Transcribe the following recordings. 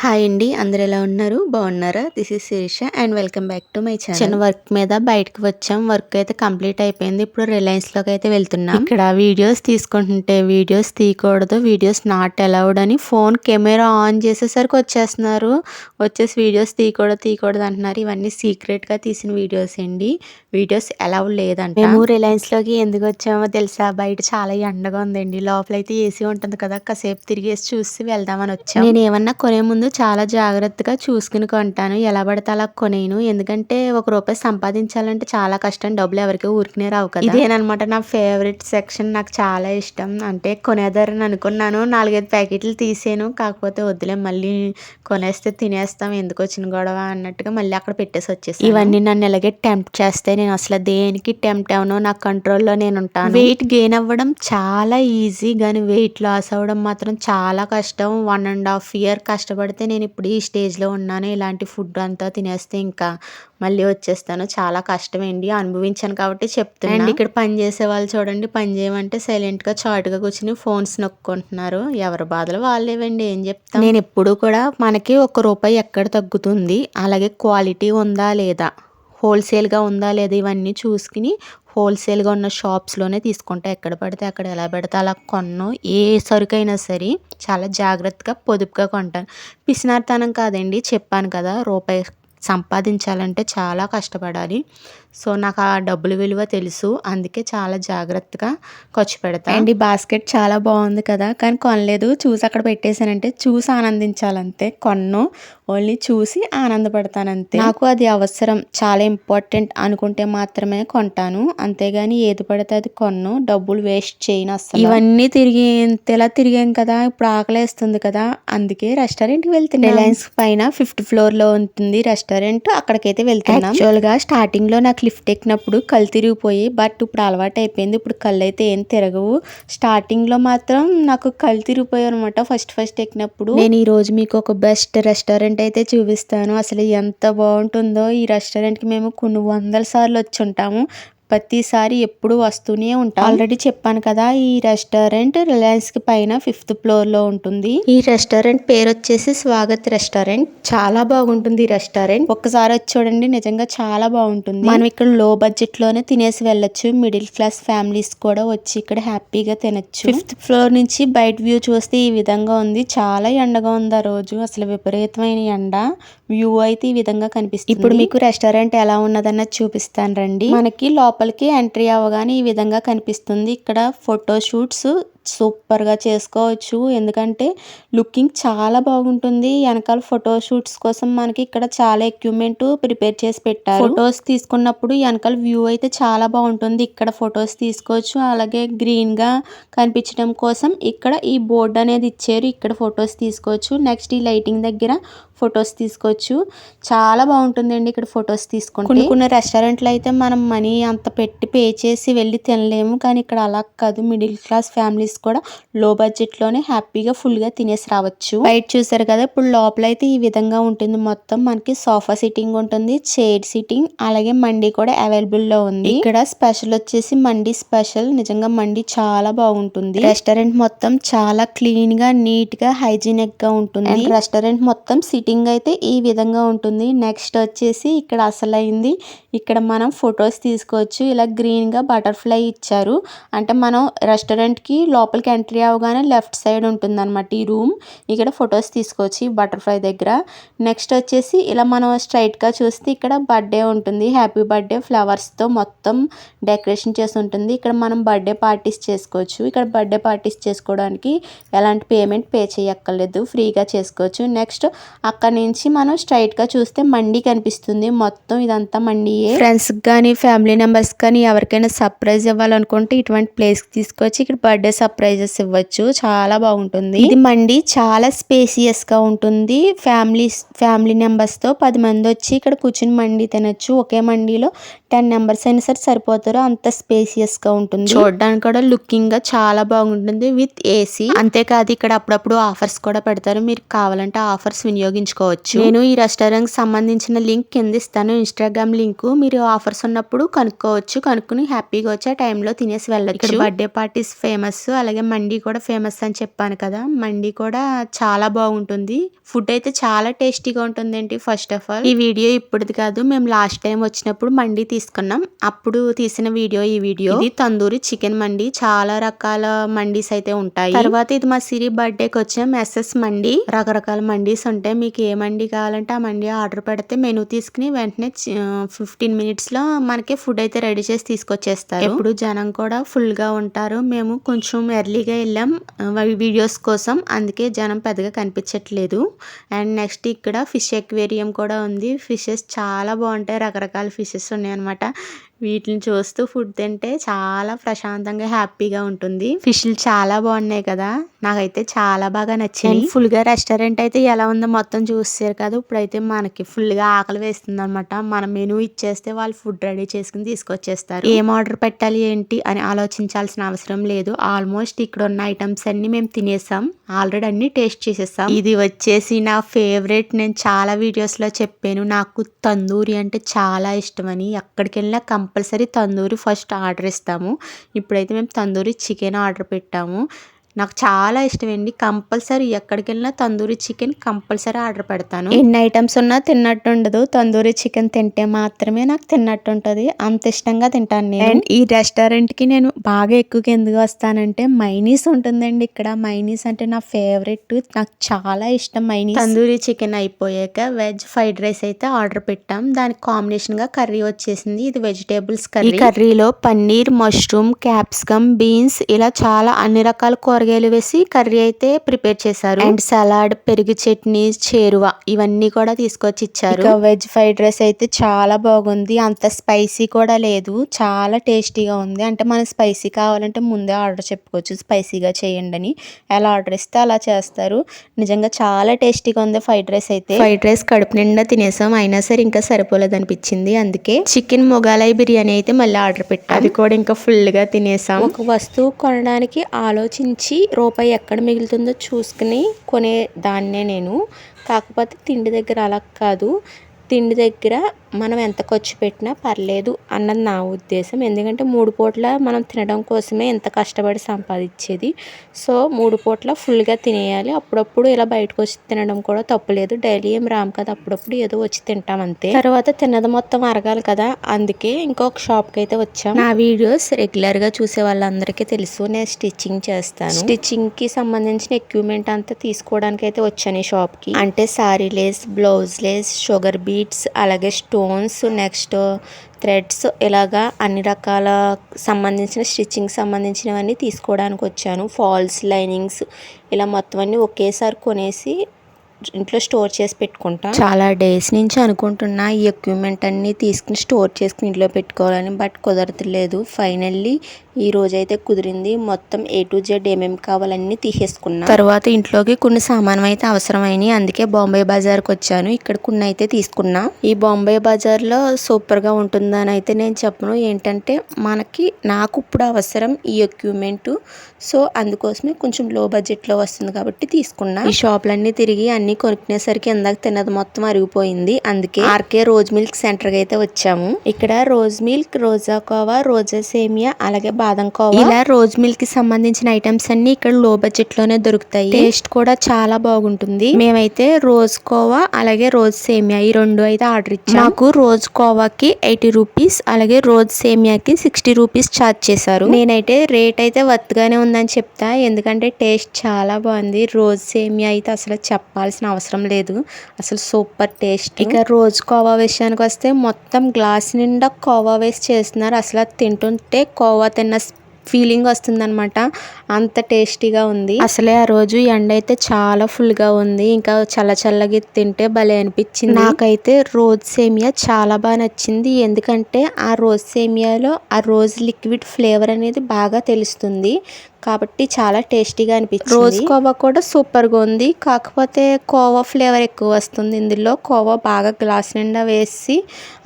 Hi అండి అందరు ఎలా ఉన్నారు? బాగున్నారా? This is Sirisha and welcome back to my channel చిన్న వర్క్ మీద బయటకు వచ్చాం. వర్క్ అయితే కంప్లీట్ అయిపోయింది. ఇప్పుడు రిలయన్స్లోకి అయితే వెళ్తున్నాం. ఇక్కడ వీడియోస్ తీసుకుంటుంటే వీడియోస్ తీయకూడదు. వీడియోస్ నాట్ అలౌడ్ అని ఫోన్ కెమెరా ఆన్ చేసేసరికి వచ్చేస్తున్నారు. వచ్చేసి వీడియోస్ తీయకూడదు తీయకూడదు అంటున్నారు. ఇవన్నీ సీక్రెట్గా తీసిన వీడియోస్ అండి. వీడియోస్ అలౌడ్ లేదంట. మేము రిలయన్స్లోకి ఎందుకు వచ్చామో తెలుసా? బయట చాలా ఎండగా ఉందండి. లోపల అయితే ఏసీ ఉంటుంది కదా. కాసేపు తిరిగేసి చూసి వెళ్దామని వచ్చాం. నేను ఏమన్నా కొనే ముందు చాలా జాగ్రత్తగా చూసుకుని కొంటాను. ఎలా పడితే అలా కొనేను. ఎందుకంటే ఒక రూపాయి సంపాదించాలంటే చాలా కష్టం. డబ్బులు ఎవరికి ఊరికనే రావు కదా. ఇదేనమాట నా ఫేవరెట్ సెక్షన్. నాకు చాలా ఇష్టం. అంటే కొనేదారని అనుకున్నాను. నాలుగైదు ప్యాకెట్లు తీసాను. కాకపోతే వద్దులే మళ్ళీ కొనేస్తే తినేస్తాం. ఎందుకు వచ్చిన గొడవ అన్నట్టుగా మళ్ళీ అక్కడ పెట్టేసి వచ్చేసి ఇవన్నీ నన్ను ఎలాగే టెంప్ట్ చేస్తే నేను అసలు దేనికి టెంప్ట్ అవనో నా కంట్రోల్లో నేను ఉంటాను. వెయిట్ గెయిన్ అవ్వడం చాలా ఈజీ. కానీ వెయిట్ లాస్ అవ్వడం మాత్రం చాలా కష్టం. వన్ అండ్ హాఫ్ ఇయర్ కష్టపడితే నేను ఇప్పుడు ఈ స్టేజ్లో ఉన్నాను. ఇలాంటి ఫుడ్ అంతా తినేస్తే ఇంకా మళ్ళీ వచ్చేస్తాను. చాలా కష్టమేంటి అనుభవించాను కాబట్టి చెప్తాను అండ్ ఇక్కడ పని చేసే వాళ్ళు చూడండి. పని చేయమంటే సైలెంట్గా చాటుగా కూర్చుని ఫోన్స్ నొక్కుంటున్నారు. ఎవరి బాధలు వాళ్ళేవండి. ఏం చెప్తాను నేను ఎప్పుడు కూడా మనకి ఒక రూపాయి ఎక్కడ తగ్గుతుంది? అలాగే క్వాలిటీ ఉందా లేదా? హోల్సేల్గా ఉందా లేదా ఇవన్నీ చూసుకుని హోల్సేల్గా ఉన్న షాప్స్లోనే తీసుకుంటా. ఎక్కడ పడితే అక్కడ ఎలా పెడితే అలా కొన్ను. ఏ సరుకైనా సరే చాలా జాగ్రత్తగా పొదుపుగా కొంటాను. పిసినార్తనం కాదండి చెప్పాను కదా రూపాయి సంపాదించాలంటే చాలా కష్టపడాలి. సో నాకు ఆ డబ్బుల విలువ తెలుసు. అందుకే చాలా జాగ్రత్తగా ఖర్చు పెడతాను అండ్ ఈ బాస్కెట్ చాలా బాగుంది కదా. కానీ కొనలేదు. చూసి అక్కడ పెట్టేశానంటే చూసి ఆనందించాలంతే. కొన్ను ఓన్లీ చూసి ఆనందపడతాను అంతే నాకు అది అవసరం. చాలా ఇంపార్టెంట్ అనుకుంటే మాత్రమే కొంటాను. అంతేగాని ఏది పడితే అది కొన్ను డబ్బులు వేస్ట్ చేయను అసలు ఇవన్నీ తిరిగి ఇంతలా తిరిగాం కదా. ఇప్పుడు ఆకలేస్తుంది కదా. అందుకే రెస్టారెంట్కి వెళ్తున్నాం. రిలయన్స్ పైన ఫిఫ్త్ ఫ్లోర్లో ఉంటుంది రెస్టారెంట్. అక్కడికైతే వెళ్తున్నాం. యాక్చువల్గా స్టార్టింగ్లో నాకు లిఫ్ట్ ఎక్కినప్పుడు కళ్ళు తిరిగిపోయి బట్ ఇప్పుడు అలవాటు అయిపోయింది. ఇప్పుడు కళ్ళు అయితే ఏం తిరగవు. స్టార్టింగ్లో మాత్రం నాకు కళ్ళు తిరిగిపోయాయి అనమాట ఫస్ట్ ఫస్ట్ ఎక్కినప్పుడు. నేను ఈరోజు మీకు ఒక బెస్ట్ రెస్టారెంట్ అయితే చూపిస్తాను. అసలు ఎంత బాగుంటుందో ఈ రెస్టారెంట్కి మేము కొన్ని వందల సార్లు వచ్చి ఉంటాము. ప్రతిసారి ఎప్పుడు వస్తూనే ఉంటాం. ఆల్రెడీ చెప్పాను కదా ఈ రెస్టారెంట్ రిలయన్స్కి పైన ఫిఫ్త్ ఫ్లోర్లో ఉంటుంది. ఈ రెస్టారెంట్ పేరు వచ్చేసి స్వాగత్ రెస్టారెంట్. చాలా బాగుంటుంది ఈ రెస్టారెంట్. ఒక్కసారి వచ్చి చూడండి నిజంగా చాలా బాగుంటుంది. మనం ఇక్కడ లో బడ్జెట్లోనే తినేసి వెళ్ళొచ్చు. మిడిల్ క్లాస్ ఫ్యామిలీస్ కూడా వచ్చి ఇక్కడ హ్యాపీగా తినొచ్చు. ఫిఫ్త్ ఫ్లోర్ నుంచి బయట వ్యూ చూస్తే ఈ విధంగా ఉంది. చాలా ఎండగా ఉంది ఆ రోజు. అసలు విపరీతమైన ఎండ. వ్యూ అయితే ఈ విధంగా కనిపిస్తుంది. ఇప్పుడు మీకు రెస్టారెంట్ ఎలా ఉన్నదన్నది చూపిస్తాను రండి. మనకి లోపలికి ఎంట్రీ అవ్వగానే ఈ విధంగా కనిపిస్తుంది. ఇక్కడ ఫోటో షూట్స్ సూపర్గా చేసుకోవచ్చు. ఎందుకంటే లుకింగ్ చాలా బాగుంటుంది. వెనకాల ఫోటో షూట్స్ కోసం మనకి ఇక్కడ చాలా ఎక్విప్మెంట్ ప్రిపేర్ చేసి పెట్టారు. ఫొటోస్ తీసుకున్నప్పుడు వెనకాల వ్యూ అయితే చాలా బాగుంటుంది. ఇక్కడ ఫొటోస్ తీసుకోవచ్చు. అలాగే గ్రీన్గా కనిపించడం కోసం ఇక్కడ ఈ బోర్డు అనేది ఇచ్చారు. ఇక్కడ ఫొటోస్ తీసుకోవచ్చు. నెక్స్ట్ ఈ లైటింగ్ దగ్గర ఫొటోస్ తీసుకోవచ్చు. చాలా బాగుంటుందండి ఇక్కడ ఫొటోస్ తీసుకుంటే. కొన్ని కొన్ని రెస్టారెంట్లు అయితే మనం మనీ అంత పెట్టి పే చేసి వెళ్ళి తినలేము. కానీ ఇక్కడ అలా కాదు. మిడిల్ క్లాస్ ఫ్యామిలీస్ కూడా లో బడ్జెట్లోనే హ్యాపీగా ఫుల్గా తినేసి రావచ్చు. బయట చూసారు కదా ఇప్పుడు లోపల అయితే ఈ విధంగా ఉంటుంది. మొత్తం మనకి సోఫా సిట్టింగ్ ఉంటుంది చైర్ సిట్టింగ్ అలాగే మండి కూడా అవైలబుల్లో ఉంది. ఇక్కడ స్పెషల్ వచ్చేసి మండి స్పెషల్. నిజంగా మండి చాలా బాగుంటుంది. రెస్టారెంట్ మొత్తం చాలా క్లీన్గా నీట్గా హైజీనిక్గా ఉంటుంది రెస్టారెంట్ మొత్తం ఫిట్టింగ్ అయితే ఈ విధంగా ఉంటుంది. నెక్స్ట్ వచ్చేసి ఇక్కడ అసలైంది. ఇక్కడ మనం ఫొటోస్ తీసుకోవచ్చు. ఇలా గ్రీన్గా బటర్ఫ్లై ఇచ్చారు. అంటే మనం రెస్టారెంట్కి లోపలికి ఎంట్రీ అవగానే లెఫ్ట్ సైడ్ ఉంటుందన్నమాట ఈ రూమ్. ఇక్కడ ఫొటోస్ తీసుకోవచ్చు ఈ బటర్ఫ్లై దగ్గర. నెక్స్ట్ వచ్చేసి ఇలా మనం స్ట్రైట్గా చూస్తే ఇక్కడ బర్త్డే ఉంటుంది. హ్యాపీ బర్త్డే ఫ్లవర్స్తో మొత్తం డెకరేషన్ చేసి ఉంటుంది. ఇక్కడ మనం బర్త్డే పార్టీస్ చేసుకోవచ్చు. ఇక్కడ బర్త్డే పార్టీస్ చేసుకోవడానికి ఎలాంటి పేమెంట్ పే చేయక్కర్లేదు. ఫ్రీగా చేసుకోవచ్చు. నెక్స్ట్ అక్కడ నుంచి మనం స్ట్రైట్గా చూస్తే మండి కనిపిస్తుంది. మొత్తం ఇదంతా మండియే. ఫ్రెండ్స్ కానీ ఫ్యామిలీ మెంబర్స్ కానీ ఎవరికైనా సర్ప్రైజ్ ఇవ్వాలనుకుంటే ఇటువంటి ప్లేస్కి తీసుకొచ్చి ఇక్కడ బర్త్డే సర్ప్రైజెస్ ఇవ్వచ్చు. చాలా బాగుంటుంది. ఇది మండి చాలా స్పేసియస్గా ఉంటుంది. ఫ్యామిలీ ఫ్యామిలీ మెంబర్స్తో పది మంది వచ్చి ఇక్కడ కూర్చుని మండి తినొచ్చు. ఒకే మండిలో టెన్ మెంబర్స్ అయినా సరే సరిపోతారు. అంత స్పేసియస్గా ఉంటుంది. చూడడానికి కూడా లుకింగ్గా చాలా బాగుంటుంది విత్ ఏసీ. అంతేకాదు ఇక్కడ అప్పుడప్పుడు ఆఫర్స్ కూడా పెడతారు. మీరు కావాలంటే ఆఫర్స్ వినియోగించుకోవచ్చు. నేను ఈ రెస్టారెంట్ సంబంధించిన లింక్ కింద ఇస్తాను. ఇన్స్టాగ్రామ్ లింక్ మీరు ఆఫర్స్ ఉన్నప్పుడు కనుక్కోవచ్చు. కనుక్కుని హ్యాపీగా వచ్చి ఆ టైంలో తినేసి వెళ్ళచ్చు. ఇక్కడ బర్త్డే పార్టీస్ ఫేమస్ అలాగే మండి కూడా ఫేమస్ అని చెప్పాను కదా. మండి కూడా చాలా బాగుంటుంది. ఫుడ్ అయితే చాలా టేస్టీగా ఉంటుంది ఏంటి ఫస్ట్ ఆఫ్ ఆల్ ఈ వీడియో ఇప్పుడుది కాదు. మేము లాస్ట్ టైం వచ్చినప్పుడు మండి తీసుకున్నాం. అప్పుడు తీసిన వీడియో ఈ వీడియో. ఇది తందూరి చికెన్ మండి. చాలా రకాల మండీస్ అయితే ఉంటాయి. తర్వాత ఇది మా సిరి బర్త్డేకి వచ్చాం ఎస్ఎస్ మండి. రకరకాల మండీస్ ఉంటాయి. మీకు ఏ మండి కావాలంటే ఆ మండి ఆర్డర్ పెడితే మెనూ తీసుకుని వెంటనే ఫిఫ్టీన్ మినిట్స్లో మనకి ఫుడ్ అయితే రెడీ చేసి తీసుకొచ్చేస్తారు. ఇప్పుడు జనం కూడా ఫుల్గా ఉంటారు. మేము కొంచెం ఎర్లీగా వెళ్ళాం వీడియోస్ కోసం. అందుకే జనం పెద్దగా కనిపించట్లేదు. అండ్ నెక్స్ట్ ఇక్కడ ఫిష్ ఎక్వేరియం కూడా ఉంది. ఫిషెస్ చాలా బాగుంటాయి. రకరకాల ఫిషెస్ ఉన్నాయి అనమాట వీటిని చూస్తూ ఫుడ్ తింటే చాలా ప్రశాంతంగా హ్యాపీగా ఉంటుంది. ఫిష్లు చాలా బాగున్నాయి కదా. నాకైతే చాలా బాగా నచ్చింది ఫుల్గా రెస్టారెంట్ అయితే ఎలా ఉందో మొత్తం చూసారు కదా. ఇప్పుడైతే మనకి ఫుల్గా ఆకలి వేస్తుంది అనమాట మన మెనూ ఇచ్చేస్తే వాళ్ళు ఫుడ్ రెడీ చేసుకుని తీసుకొచ్చేస్తారు. ఏం ఆర్డర్ పెట్టాలి ఏంటి అని ఆలోచించాల్సిన అవసరం లేదు. ఆల్మోస్ట్ ఇక్కడ ఉన్న ఐటమ్స్ అన్ని మేము తినేసాం. ఆల్రెడీ అన్ని టేస్ట్ చేసేసాం. ఇది వచ్చేసి నా ఫేవరెట్. నేను చాలా వీడియోస్లో చెప్పాను. నాకు తందూరి అంటే చాలా ఇష్టం అని ఎక్కడికి వెళ్ళినా కంపల్సరీ తందూరి ఫస్ట్ ఆర్డర్ ఇస్తాము. ఇప్పుడైతే మేము తందూరి చికెన్ ఆర్డర్ పెట్టాము. నాకు చాలా ఇష్టం అండి కంపల్సరీ ఎక్కడికి వెళ్ళినా తందూరి చికెన్ కంపల్సరీ ఆర్డర్ పెడతాను. ఎన్ని ఐటమ్స్ ఉన్నా తిన్నట్టు ఉండదు తందూరి చికెన్ తింటే మాత్రమే నాకు తిన్నట్టు ఉంటుంది అంత ఇష్టంగా తింటాను నేను. అండ్ ఈ రెస్టారెంట్కి నేను బాగా ఎక్కువగా ఎందుకు వస్తానంటే మైనీస్ ఉంటుందండి ఇక్కడ. మైనీస్ అంటే నా ఫేవరెట్. నాకు చాలా ఇష్టం మైనీస్. తందూరి చికెన్ అయిపోయాక వెజ్ ఫ్రైడ్ రైస్ అయితే ఆర్డర్ పెట్టాం. దానికి కాంబినేషన్గా కర్రీ వచ్చేసింది. ఇది వెజిటేబుల్స్ కర్రీ. కర్రీలో పన్నీర్ మష్రూమ్ క్యాప్సికమ్ బీన్స్ ఇలా చాలా అన్ని రకాల కూర కూరగాయలు వేసి కర్రీ అయితే ప్రిపేర్ చేశారు. అండ్ సలాడ్ పెరుగు చట్నీ చేరువ ఇవన్నీ కూడా తీసుకొచ్చి ఇచ్చారు. వెజ్ ఫ్రైడ్ రైస్ అయితే చాలా బాగుంది. అంత స్పైసీ కూడా లేదు. చాలా టేస్టీగా ఉంది. అంటే మనం స్పైసీ కావాలంటే ముందే ఆర్డర్ చెప్పుకోవచ్చు. స్పైసీగా చేయండి అని. ఎలా ఆర్డర్ ఇస్తే అలా చేస్తారు. నిజంగా చాలా టేస్టీగా ఉంది ఫ్రైడ్ రైస్ అయితే. ఫ్రైడ్ రైస్ కడుపు నిండా తినేసాం. అయినా సరే ఇంకా సరిపోలేదు అనిపించింది అందుకే చికెన్ మొగాలై బిర్యానీ అయితే మళ్ళీ ఆర్డర్ పెట్టాం. అది కూడా ఇంకా ఫుల్గా తినేసాం. ఒక వస్తువు కొనడానికి ఆలోచించి రూపాయి ఎక్కడ మిగులుతుందో చూసుకుని కొనే దాన్నే నేను. కాకపోతే తిండి దగ్గర అలా కాదు. తిండి దగ్గర మనం ఎంత ఖర్చు పెట్టినా పర్లేదు అన్నది నా ఉద్దేశం. ఎందుకంటే మూడు పూట్ల మనం తినడం కోసమే ఎంత కష్టపడి సంపాదించేది. సో మూడు పూట్ల ఫుల్గా తినేయాలి. అప్పుడప్పుడు ఇలా బయటకు వచ్చి తినడం కూడా తప్పులేదు డైలీ ఏం రాము కదా అప్పుడప్పుడు ఏదో వచ్చి తింటాం అంతే. తర్వాత తిన్నది మొత్తం అరగాలి కదా అందుకే ఇంకొక షాప్కి అయితే వచ్చాం. నా వీడియోస్ రెగ్యులర్గా చూసే వాళ్ళందరికీ తెలుసు. నేను స్టిచ్చింగ్ చేస్తాను. స్టిచ్చింగ్కి సంబంధించిన ఎక్విప్మెంట్ అంతా తీసుకోవడానికి అయితే వచ్చాను ఈ షాప్కి. అంటే sari lace blouse lace sugar beads అలాగే స్టోన్ స్టోన్స్ నెక్స్ట్ థ్రెడ్స్ ఇలాగా అన్ని రకాల సంబంధించిన స్టిచ్చింగ్ సంబంధించినవన్నీ తీసుకోవడానికి వచ్చాను ఫాల్స్ లైనింగ్స్ ఇలా మొత్తం అన్నీ ఒకేసారి కొనేసి ఇంట్లో స్టోర్ చేసి పెట్టుకుంటా. చాలా డేస్ నుంచి అనుకుంటున్నా ఈ ఎక్విప్మెంట్ అన్ని తీసుకుని స్టోర్ చేసుకుని ఇంట్లో పెట్టుకోవాలని బట్ కుదరట్లేదు. ఫైనల్లీ ఈ రోజైతే కుదిరింది. మొత్తం ఏ టు జెడ్ ఏమేమి కావాలన్నీ తీసేసుకున్నా. తర్వాత ఇంట్లోకి కొన్ని సామానం అయితే అవసరమైనవి అందుకే బాంబే బజార్కి వచ్చాను. ఇక్కడ కొన్ని అయితే తీసుకున్నా. ఈ బాంబే బజార్లో సూపర్గా ఉంటుందని అయితే నేను చెప్పను. ఏంటంటే మనకి నాకు ఇప్పుడు అవసరం ఈ ఎక్విప్మెంట్ సో అందుకోసమే కొంచెం లో బడ్జెట్లో వస్తుంది కాబట్టి తీసుకున్నా. ఈ షాపులన్నీ తిరిగి అన్ని కొనుక్కునేసరికి ఇందాక తిన్నది మొత్తం అరిగిపోయింది. అందుకే ఆర్కే రోజ్ మిల్క్ సెంటర్కి అయితే వచ్చాము. ఇక్కడ రోజ్ మిల్క్ రోజా కోవా రోజా సేమియా అలాగే బాదం కోవా. ఇలా రోజ్ మిల్క్కి సంబంధించిన ఐటమ్స్ అన్ని ఇక్కడ లో బడ్జెట్లోనే దొరుకుతాయి. టేస్ట్ కూడా చాలా బాగుంటుంది. మేమైతే రోజ్ కోవా అలాగే రోజ్ సేమియా ఈ రెండు అయితే ఆర్డర్ ఇచ్చాము మాకు రోజ్ కోవాకి ఎయిటీ రూపీస్ అలాగే రోజ్ సేమియాకి సిక్స్టీ రూపీస్ ఛార్జ్ చేశారు. నేనైతే రేట్ అయితే వర్త్గానే ఉందని చెప్తా. ఎందుకంటే టేస్ట్ చాలా బాగుంది. రోజ్ సేమియా అయితే అసలు చెప్పాల్సిన అవసరం లేదు. అసలు సూపర్ టేస్ట్. ఇక రోజ్ కోవా విషయానికి వస్తే మొత్తం గ్లాస్ నిండా కోవా వేసి చేస్తున్నారు. అసలు తింటుంటే కోవా తిన్న ఫీలింగ్ వస్తుందనమాట అంత టేస్టీగా ఉంది. అసలే ఆ రోజు ఎండ అయితే చాలా ఫుల్గా ఉంది. ఇంకా చల్ల చల్లగా తింటే భలే అనిపించింది. నాకైతే రోజ్ సేమియా చాలా బాగా నచ్చింది. ఎందుకంటే ఆ రోజ్ సేమియాలో ఆ రోజ్ లిక్విడ్ ఫ్లేవర్ అనేది బాగా తెలుస్తుంది. కాబట్టి చాలా టేస్టీగా అనిపించింది. రోజ్ కోవా కూడా సూపర్గా ఉంది. కాకపోతే కోవా ఫ్లేవర్ ఎక్కువ వస్తుంది. ఇందులో కోవా బాగా గ్లాస్ నిండా వేసి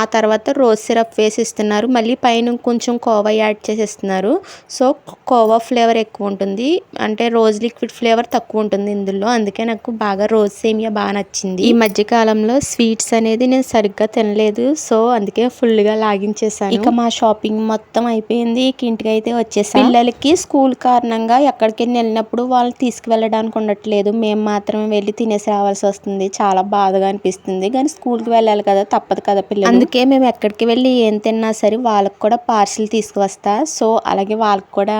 ఆ తర్వాత రోజ్ సిరప్ వేసి ఇస్తున్నారు మళ్ళీ పైన కొంచెం కోవా యాడ్ చేసి ఇస్తున్నారు సో కోవా ఫ్లేవర్ ఎక్కువ ఉంటుంది. అంటే రోజ్ లిక్విడ్ ఫ్లేవర్ తక్కువ ఉంటుంది ఇందులో. అందుకే నాకు బాగా రోజ్ సేమియా బాగా నచ్చింది. ఈ మధ్య కాలంలో స్వీట్స్ అనేది నేను సరిగ్గా తినలేదు. సో అందుకే ఫుల్గా లాగించేసాను ఇక మా షాపింగ్ మొత్తం అయిపోయింది. ఇక ఇంటికి అయితే వచ్చేసాం. పిల్లలకి స్కూల్ కారణంగా ఎక్కడికి వెళ్ళినప్పుడు వాళ్ళు తీసుకువెళ్ళడానికి ఉండట్లేదు. మేము మాత్రమే వెళ్ళి తినేసి రావాల్సి వస్తుంది. చాలా బాధగా అనిపిస్తుంది. కానీ స్కూల్కి వెళ్ళాలి కదా తప్పదు కదా పిల్లలు. అందుకే మేము ఎక్కడికి వెళ్ళి ఏం తిన్నా సరే వాళ్ళకి కూడా పార్సిల్ తీసుకువస్తా. సో అలాగే వాళ్ళకి కూడా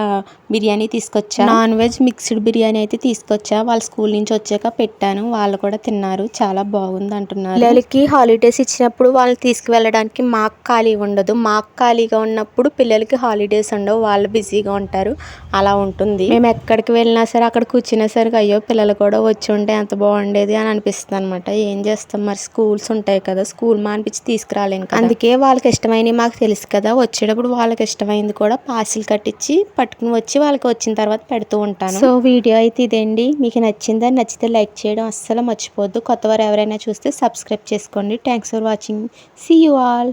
బిర్యానీ తీసుకొచ్చా. నాన్ వెజ్ మిక్స్డ్ బిర్యానీ అయితే తీసుకొచ్చా. వాళ్ళ స్కూల్ నుంచి వచ్చాక పెట్టాను. వాళ్ళు కూడా తిన్నారు. చాలా బాగుంది అంటున్నారు. పిల్లలకి హాలిడేస్ ఇచ్చినప్పుడు వాళ్ళని తీసుకువెళ్ళడానికి మాకు ఖాళీ ఉండదు. మాకు ఖాళీగా ఉన్నప్పుడు పిల్లలకి హాలిడేస్ ఉండవు. వాళ్ళు బిజీగా ఉంటారు. అలా ఉంటుంది మేము ఎక్కడికి వెళ్ళినా సరే అక్కడ కూర్చునేసరికి అయ్యో పిల్లలు కూడా వచ్చి ఉంటే ఎంత బాగుండేది అని అనిపిస్తుంది అనమాట ఏం చేస్తాం? మరి స్కూల్స్ ఉంటాయి కదా స్కూల్ మానిపించి తీసుకురాలేం కదా. అందుకే వాళ్ళకి ఇష్టమైనవి మాకు తెలుసు కదా. వచ్చేటప్పుడు వాళ్ళకి ఇష్టమైంది కూడా పార్సిల్ కట్టించి పట్టుకుని వచ్చి వాళ్ళకి వచ్చిన తర్వాత పెడుతూ ఉంటాను. సో వీడియో అయితే ఇదండి. మీకు నచ్చిందా? నచ్చితే లైక్ చేయడం అస్సలు మర్చిపోద్దు కొత్త వారు ఎవరైనా చూస్తే సబ్స్క్రైబ్ చేసుకోండి. Thanks for watching see you all